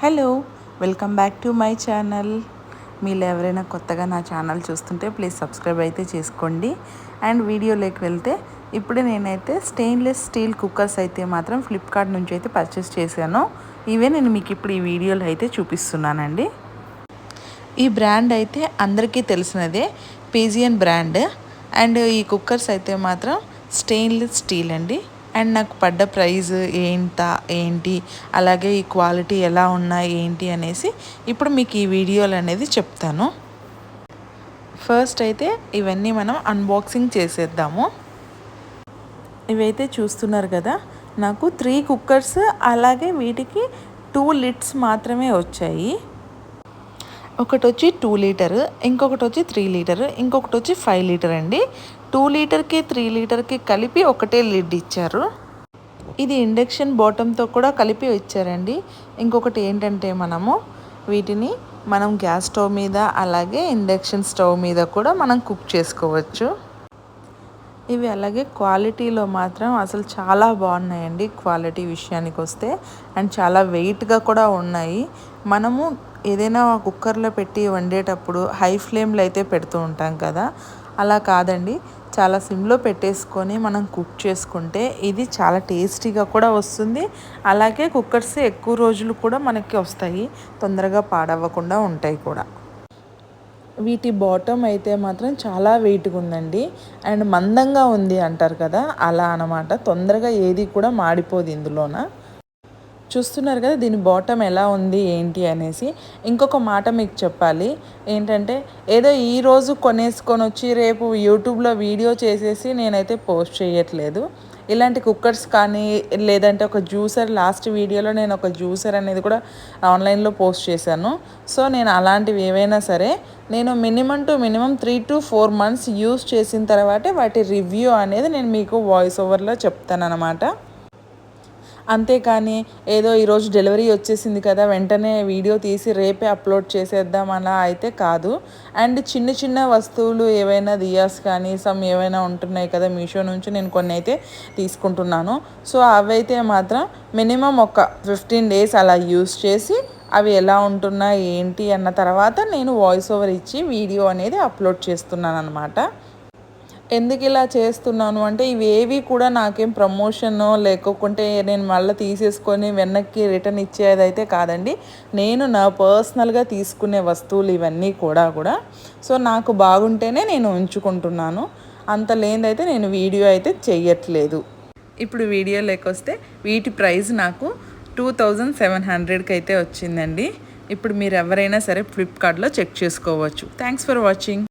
Hello welcome back to my channel. మీరు ఎవరైనా కొత్తగా నా ఛానల్ చూస్తుంటే ప్లీజ్ సబ్స్క్రైబ్ అయితే చేసుకోండి. అండ్ వీడియోలోకి వెళ్తే ఇప్పుడు నేనైతే స్టెయిన్లెస్ స్టీల్ కుక్కర్స్ అయితే మాత్రం ఫ్లిప్కార్ట్ నుంచి అయితే పర్చేస్ చేశాను. ఇవే నేను మీకు ఇప్పుడు ఈ వీడియోలో అయితే చూపిస్తున్నానండి. ఈ బ్రాండ్ అయితే అందరికీ తెలిసినదే పీజియన్ బ్రాండ్. అండ్ ఈ కుక్కర్స్ అయితే మాత్రం స్టెయిన్లెస్ స్టీల్ అండి. అండ్ నాకు పడ్డ ప్రైజ్ ఏంట ఏంటి అలాగే ఈ క్వాలిటీ ఎలా ఉన్నాయి ఏంటి అనేసి ఇప్పుడు మీకు ఈ వీడియోలు అనేది చెప్తాను. ఫస్ట్ అయితే ఇవన్నీ మనం అన్బాక్సింగ్ చేసేద్దాము. ఇవైతే చూస్తున్నారు కదా నాకు త్రీ కుక్కర్స్ అలాగే వీటికి టూ లిడ్స్ మాత్రమే వచ్చాయి. ఒకటి వచ్చి టూ లీటర్ ఇంకొకటి వచ్చి త్రీ లీటర్ ఇంకొకటి వచ్చి ఫైవ్ లీటర్ అండి టూ లీటర్కి త్రీ లీటర్కి కలిపి ఒకటే లిడ్ ఇచ్చారు. ఇది ఇండక్షన్ బాటంతో కూడా కలిపి ఇచ్చారండి. ఇంకొకటి ఏంటంటే మనము వీటిని మనం గ్యాస్ స్టవ్ మీద అలాగే ఇండక్షన్ స్టవ్ మీద కూడా మనం కుక్ చేసుకోవచ్చు. ఇవి అలాగే క్వాలిటీలో మాత్రం అసలు చాలా బాగున్నాయండి క్వాలిటీ విషయానికి వస్తే అండ్ చాలా వెయిట్గా కూడా ఉన్నాయి. మనము ఏదైనా కుక్కర్లో పెట్టి వండేటప్పుడు హై ఫ్లేమ్లో అయితే పెడుతూ ఉంటాం కదా. అలా కాదండి. చాలా సిమ్లో పెట్టేసుకొని మనం కుక్ చేసుకుంటే ఇది చాలా టేస్టీగా కూడా వస్తుంది. అలాగే కుక్కర్స్ ఎక్కువ రోజులు కూడా మనకి వస్తాయి. తొందరగా పాడవ్వకుండా ఉంటాయి కూడా. వీటి బాటమ్ అయితే మాత్రం చాలా వెయిట్గా ఉందండి. అండ్ మందంగా ఉంది అంటారు కదా. అలా అనమాట తొందరగా ఏది కూడా మాడిపోదు ఇందులోన. చూస్తున్నారు కదా దీని బాటమ్ ఎలా ఉంది ఏంటి అనేసి. ఇంకొక మాట మీకు చెప్పాలి. ఏంటంటే ఏదో ఈరోజు కొనేసుకొని వచ్చి రేపు యూట్యూబ్లో వీడియో చేసేసి నేనైతే పోస్ట్ చేయట్లేదు. ఇలాంటి కుక్కర్స్ కానీ లేదంటే ఒక జ్యూసర్ లాస్ట్ వీడియోలో నేను ఒక జ్యూసర్ అనేది కూడా ఆన్లైన్లో పోస్ట్ చేశాను. సో నేను అలాంటివి ఏవైనా సరే నేను minimum two minimum three to four months use చేసిన తర్వాతే వాటి రివ్యూ అనేది నేను మీకు వాయిస్ ఓవర్లో చెప్తాను అనమాట అంతేకాని ఏదో ఈరోజు డెలివరీ వచ్చేసింది కదా వెంటనే వీడియో తీసి రేపే అప్లోడ్ చేసేద్దాం అలా అయితే కాదు. అండ్ చిన్న చిన్న వస్తువులు ఏవైనా దియాస్ కానీ సమ్ ఏవైనా ఉంటున్నాయి కదా మీషో నుంచి నేను కొన్ని అయితే తీసుకుంటున్నాను. సో అవైతే మాత్రం మినిమం ఒక ఫిఫ్టీన్ డేస్ అలా యూస్ చేసి అవి ఎలా ఉంటున్నాయి ఏంటి అన్న తర్వాత నేను వాయిస్ ఓవర్ ఇచ్చి వీడియో అనేది అప్లోడ్ చేస్తున్నాను అనమాట ఎందుకు ఇలా చేస్తున్నాను? అంటే ఇవేవి కూడా నాకేం ప్రమోషన్ లేకుంటే నేను మళ్ళీ తీసేసుకొని వెనక్కి రిటర్న్ ఇచ్చేది అయితే కాదండి. నేను నా పర్సనల్గా తీసుకునే వస్తువులు ఇవన్నీ కూడా కూడా. సో నాకు బాగుంటేనే నేను ఉంచుకుంటున్నాను. అంత లేనిదైతే నేను వీడియో అయితే చెయ్యట్లేదు. ఇప్పుడు వీడియో లేకొస్తే వీటి ప్రైస్ నాకు టూ థౌజండ్ సెవెన్ హండ్రెడ్కి అయితే వచ్చిందండి. ఇప్పుడు మీరు ఎవరైనా సరే ఫ్లిప్కార్ట్లో చెక్ చేసుకోవచ్చు. Thanks for watching